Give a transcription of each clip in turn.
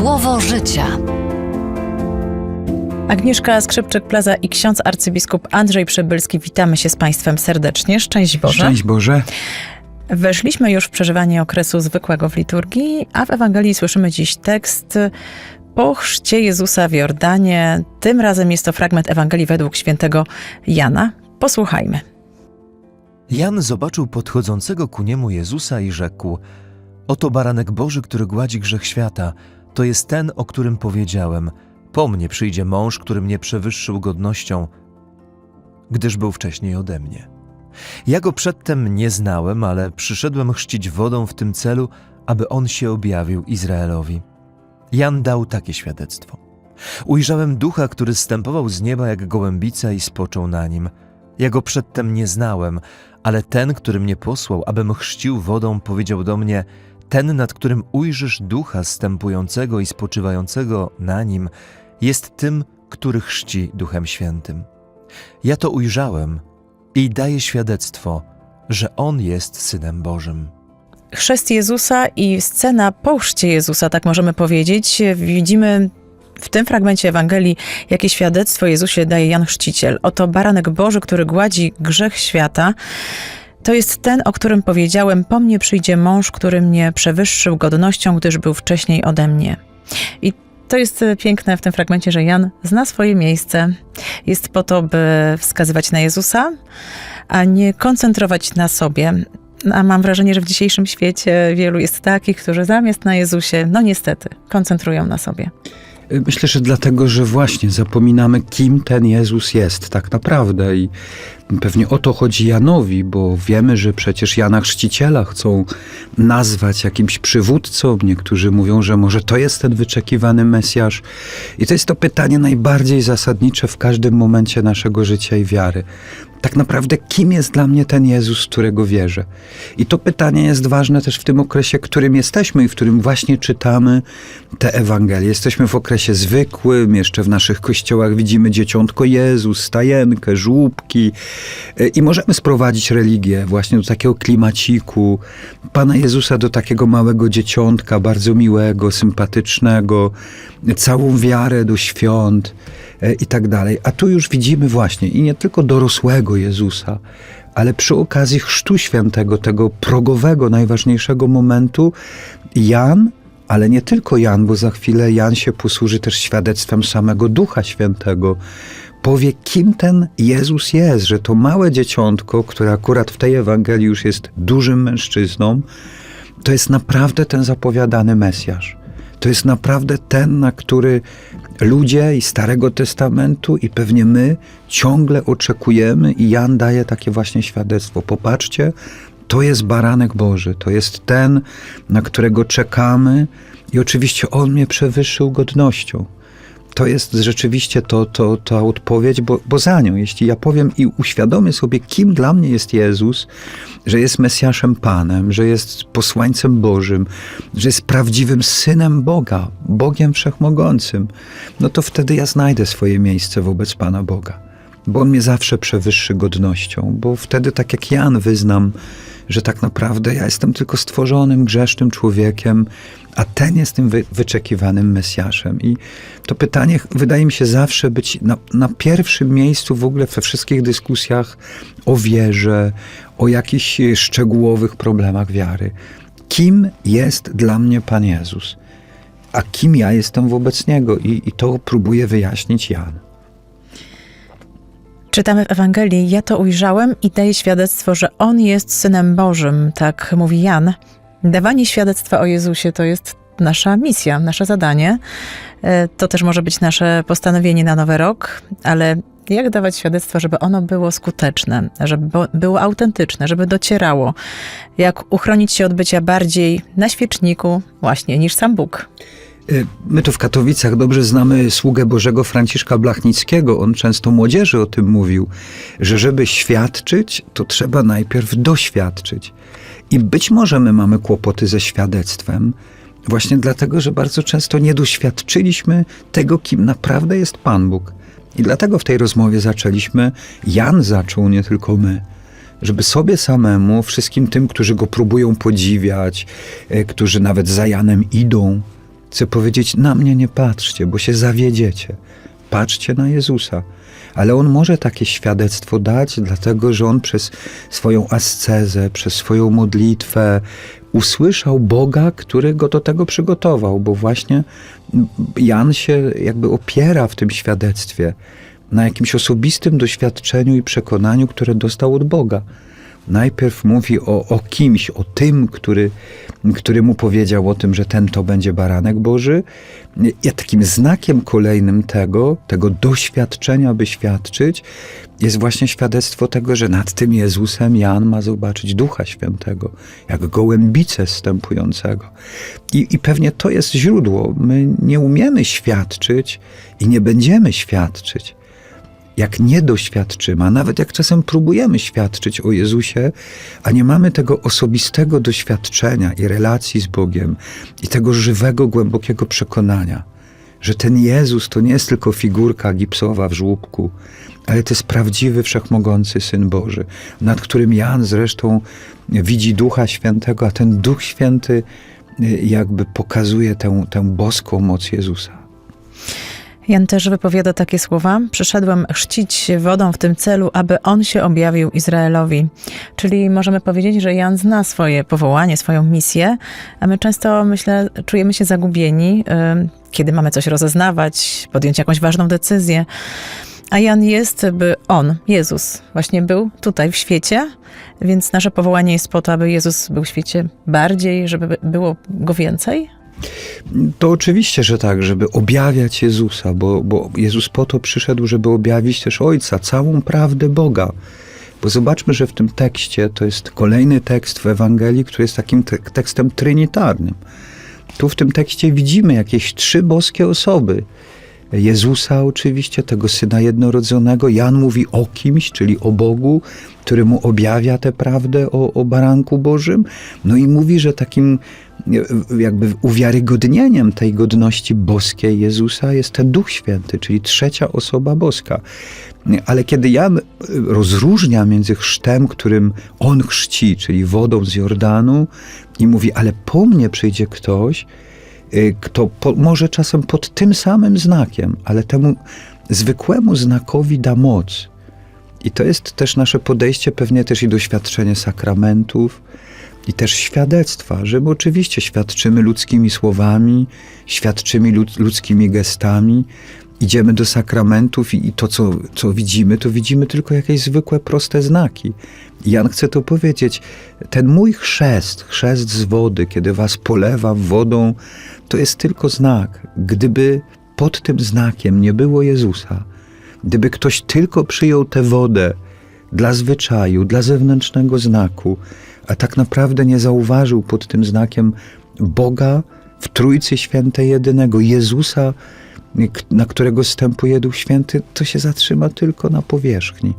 Słowo życia. Agnieszka Skrzypczyk-Plaza i ksiądz arcybiskup Andrzej Przybylski. Witamy się z Państwem serdecznie. Szczęść Boże. Szczęść Boże. Weszliśmy już w przeżywanie okresu zwykłego w liturgii, a w Ewangelii słyszymy dziś tekst po chrzcie Jezusa w Jordanie. Tym razem jest to fragment Ewangelii według świętego Jana. Posłuchajmy. Jan zobaczył podchodzącego ku niemu Jezusa i rzekł: Oto baranek Boży, który gładzi grzech świata. To jest ten, o którym powiedziałem. Po mnie przyjdzie mąż, który mnie przewyższył godnością, gdyż był wcześniej ode mnie. Ja go przedtem nie znałem, ale przyszedłem chrzcić wodą w tym celu, aby on się objawił Izraelowi. Jan dał takie świadectwo. Ujrzałem ducha, który stępował z nieba jak gołębica i spoczął na nim. Ja go przedtem nie znałem, ale ten, który mnie posłał, abym chrzcił wodą, powiedział do mnie: Ten, nad którym ujrzysz ducha stępującego i spoczywającego na nim, jest tym, który chrzci duchem świętym. Ja to ujrzałem i daję świadectwo, że on jest synem Bożym. Chrzest Jezusa i scena po chrzcie Jezusa, tak możemy powiedzieć. Widzimy w tym fragmencie Ewangelii, jakie świadectwo Jezusie daje Jan Chrzciciel. Oto baranek Boży, który gładzi grzech świata. To jest ten, o którym powiedziałem: Po mnie przyjdzie mąż, który mnie przewyższył godnością, gdyż był wcześniej ode mnie. I to jest piękne w tym fragmencie, że Jan zna swoje miejsce. Jest po to, by wskazywać na Jezusa, a nie koncentrować na sobie. A mam wrażenie, że w dzisiejszym świecie wielu jest takich, którzy zamiast na Jezusie, no niestety, koncentrują na sobie. Myślę, że dlatego, że właśnie zapominamy, kim ten Jezus jest tak naprawdę. I pewnie o to chodzi Janowi, bo wiemy, że przecież Jana Chrzciciela chcą nazwać jakimś przywódcą. Niektórzy mówią, że może to jest ten wyczekiwany Mesjasz. I to jest to pytanie najbardziej zasadnicze w każdym momencie naszego życia i wiary. Tak naprawdę, kim jest dla mnie ten Jezus, którego wierzę? I to pytanie jest ważne też w tym okresie, w którym jesteśmy i w którym właśnie czytamy te Ewangelie. Jesteśmy w okresie zwykłym, jeszcze w naszych kościołach widzimy dzieciątko Jezus, stajenkę, żłóbki i możemy sprowadzić religię właśnie do takiego klimaciku, Pana Jezusa do takiego małego dzieciątka, bardzo miłego, sympatycznego, całą wiarę do świąt i tak dalej. A tu już widzimy właśnie i nie tylko dorosłego Jezusa, ale przy okazji Chrztu Świętego, tego progowego, najważniejszego momentu, Jan, ale nie tylko Jan, bo za chwilę Jan się posłuży też świadectwem samego Ducha Świętego, powie, kim ten Jezus jest, że to małe dzieciątko, które akurat w tej Ewangelii już jest dużym mężczyzną, to jest naprawdę ten zapowiadany Mesjasz. To jest naprawdę ten, na który ludzie i Starego Testamentu i pewnie my ciągle oczekujemy i Jan daje takie właśnie świadectwo. Popatrzcie, to jest baranek Boży, to jest ten, na którego czekamy i oczywiście On mnie przewyższył godnością. To jest rzeczywiście to, to, ta odpowiedź, bo, bo za nią, jeśli ja powiem i uświadomię sobie, kim dla mnie jest Jezus, że jest Mesjaszem Panem, że jest posłańcem Bożym, że jest prawdziwym Synem Boga, Bogiem Wszechmogącym, no to wtedy ja znajdę swoje miejsce wobec Pana Boga. Bo On mnie zawsze przewyższy godnością, bo wtedy, tak jak Jan, wyznam, że tak naprawdę ja jestem tylko stworzonym, grzesznym człowiekiem, a ten jest tym wy, wyczekiwanym Mesjaszem. I to pytanie wydaje mi się zawsze być na, na pierwszym miejscu w ogóle we wszystkich dyskusjach o wierze, o jakichś szczegółowych problemach wiary. Kim jest dla mnie Pan Jezus? A kim ja jestem wobec Niego? I, i to próbuje wyjaśnić Jan. Czytamy w Ewangelii, ja to ujrzałem i daję świadectwo, że On jest Synem Bożym, tak mówi Jan. Dawanie świadectwa o Jezusie to jest nasza misja, nasze zadanie. To też może być nasze postanowienie na nowy rok, ale jak dawać świadectwo, żeby ono było skuteczne, żeby było autentyczne, żeby docierało? Jak uchronić się od bycia bardziej na świeczniku właśnie niż sam Bóg? My tu w Katowicach dobrze znamy sługę Bożego Franciszka Blachnickiego. On często młodzieży o tym mówił, że żeby świadczyć, to trzeba najpierw doświadczyć. I być może my mamy kłopoty ze świadectwem, właśnie dlatego, że bardzo często nie doświadczyliśmy tego, kim naprawdę jest Pan Bóg. I dlatego w tej rozmowie zaczęliśmy, Jan zaczął, nie tylko my, żeby sobie samemu, wszystkim tym, którzy go próbują podziwiać, którzy nawet za Janem idą, Chcę powiedzieć, na mnie nie patrzcie, bo się zawiedziecie. Patrzcie na Jezusa. Ale On może takie świadectwo dać, dlatego że On przez swoją ascezę, przez swoją modlitwę usłyszał Boga, który go do tego przygotował, bo właśnie Jan się jakby opiera w tym świadectwie na jakimś osobistym doświadczeniu i przekonaniu, które dostał od Boga. Najpierw mówi o, o kimś, o tym, który, który mu powiedział o tym, że ten to będzie baranek Boży. I takim znakiem kolejnym tego, tego doświadczenia, by świadczyć, jest właśnie świadectwo tego, że nad tym Jezusem Jan ma zobaczyć Ducha Świętego, jak gołębicę zstępującego. I, I pewnie to jest źródło. My nie umiemy świadczyć i nie będziemy świadczyć jak nie doświadczymy, a nawet jak czasem próbujemy świadczyć o Jezusie, a nie mamy tego osobistego doświadczenia i relacji z Bogiem i tego żywego, głębokiego przekonania, że ten Jezus to nie jest tylko figurka gipsowa w żłóbku, ale to jest prawdziwy, wszechmogący Syn Boży, nad którym Jan zresztą widzi Ducha Świętego, a ten Duch Święty jakby pokazuje tę, tę boską moc Jezusa. Jan też wypowiada takie słowa: Przyszedłem chrzcić wodą w tym celu, aby on się objawił Izraelowi. Czyli możemy powiedzieć, że Jan zna swoje powołanie, swoją misję, a my często, myślę, czujemy się zagubieni, y, kiedy mamy coś rozeznawać, podjąć jakąś ważną decyzję. A Jan jest, by on, Jezus, właśnie był tutaj w świecie, więc nasze powołanie jest po to, aby Jezus był w świecie bardziej, żeby było go więcej. To oczywiście, że tak, żeby objawiać Jezusa, bo, bo Jezus po to przyszedł, żeby objawić też Ojca, całą prawdę Boga. Bo zobaczmy, że w tym tekście to jest kolejny tekst w Ewangelii, który jest takim te tekstem trinitarnym. Tu w tym tekście widzimy jakieś trzy boskie osoby. Jezusa oczywiście, tego Syna Jednorodzonego. Jan mówi o kimś, czyli o Bogu, który mu objawia tę prawdę o, o baranku Bożym. No i mówi, że takim jakby uwiarygodnieniem tej godności boskiej Jezusa jest ten Duch Święty, czyli trzecia osoba boska. Ale kiedy Jan rozróżnia między chrztem, którym on chrzci, czyli wodą z Jordanu, i mówi, ale po mnie przyjdzie ktoś, y, kto po, może czasem pod tym samym znakiem, ale temu zwykłemu znakowi da moc. I to jest też nasze podejście, pewnie też i doświadczenie sakramentów, i też świadectwa, że my oczywiście świadczymy ludzkimi słowami, świadczymy lud, ludzkimi gestami, idziemy do sakramentów i, to, co, co widzimy, to widzimy tylko jakieś zwykłe, proste znaki. I Jan chce to powiedzieć. Ten mój chrzest, chrzest z wody, kiedy was polewam wodą, to jest tylko znak. Gdyby pod tym znakiem nie było Jezusa, gdyby ktoś tylko przyjął tę wodę dla zwyczaju, dla zewnętrznego znaku, a tak naprawdę nie zauważył pod tym znakiem Boga w Trójcy Świętej Jedynego, Jezusa, na którego stępuje Duch Święty, to się zatrzyma tylko na powierzchni.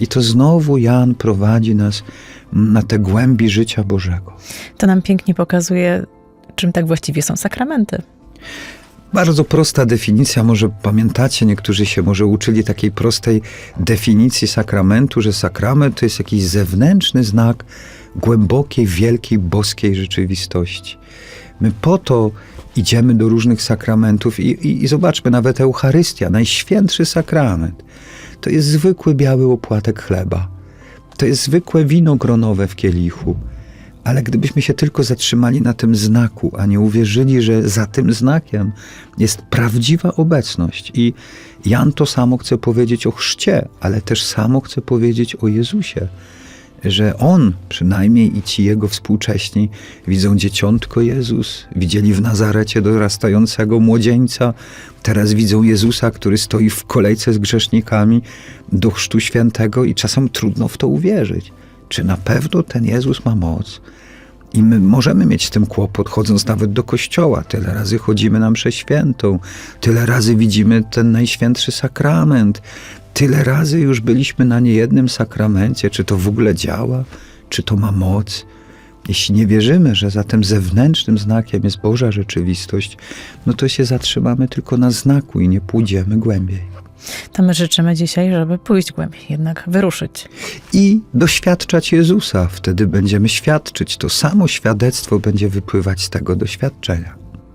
I to znowu Jan prowadzi nas na te głębi życia Bożego. To nam pięknie pokazuje, czym tak właściwie są sakramenty. Bardzo prosta definicja, może pamiętacie, niektórzy się może uczyli takiej prostej definicji sakramentu, że sakrament to jest jakiś zewnętrzny znak głębokiej, wielkiej, boskiej rzeczywistości. My po to idziemy do różnych sakramentów i, i, i zobaczmy, nawet Eucharystia, najświętszy sakrament, to jest zwykły biały opłatek chleba. To jest zwykłe wino gronowe w kielichu. Ale gdybyśmy się tylko zatrzymali na tym znaku, a nie uwierzyli, że za tym znakiem jest prawdziwa obecność. I Jan to samo chce powiedzieć o chrzcie, ale też samo chce powiedzieć o Jezusie że on, przynajmniej i ci jego współcześni, widzą dzieciątko Jezus, widzieli w Nazarecie dorastającego młodzieńca, teraz widzą Jezusa, który stoi w kolejce z grzesznikami do Chrztu Świętego i czasem trudno w to uwierzyć. Czy na pewno ten Jezus ma moc? I my możemy mieć z tym kłopot, chodząc nawet do kościoła. Tyle razy chodzimy na mszę świętą, tyle razy widzimy ten najświętszy sakrament, tyle razy już byliśmy na niejednym sakramencie. Czy to w ogóle działa? Czy to ma moc? Jeśli nie wierzymy, że za tym zewnętrznym znakiem jest Boża rzeczywistość, no to się zatrzymamy tylko na znaku i nie pójdziemy głębiej. To my życzymy dzisiaj, żeby pójść głębiej, jednak wyruszyć. I doświadczać Jezusa. Wtedy będziemy świadczyć. To samo świadectwo będzie wypływać z tego doświadczenia.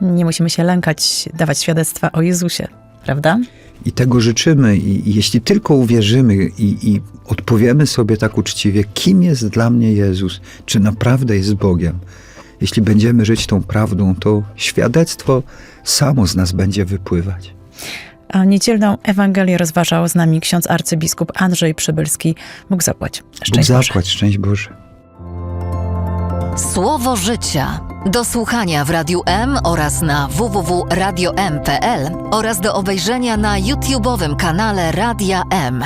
Nie musimy się lękać dawać świadectwa o Jezusie, prawda? I tego życzymy. I, i jeśli tylko uwierzymy i, i odpowiemy sobie tak uczciwie, kim jest dla mnie Jezus, czy naprawdę jest Bogiem, jeśli będziemy żyć tą prawdą, to świadectwo samo z nas będzie wypływać. A niedzielną Ewangelię rozważał z nami ksiądz arcybiskup Andrzej Przybylski. Bóg zapłać. Bóg Szczęść Boże. zapłać, szczęść Boże. Słowo życia. Do słuchania w Radiu M oraz na www.radiom.pl oraz do obejrzenia na YouTubowym kanale Radia M.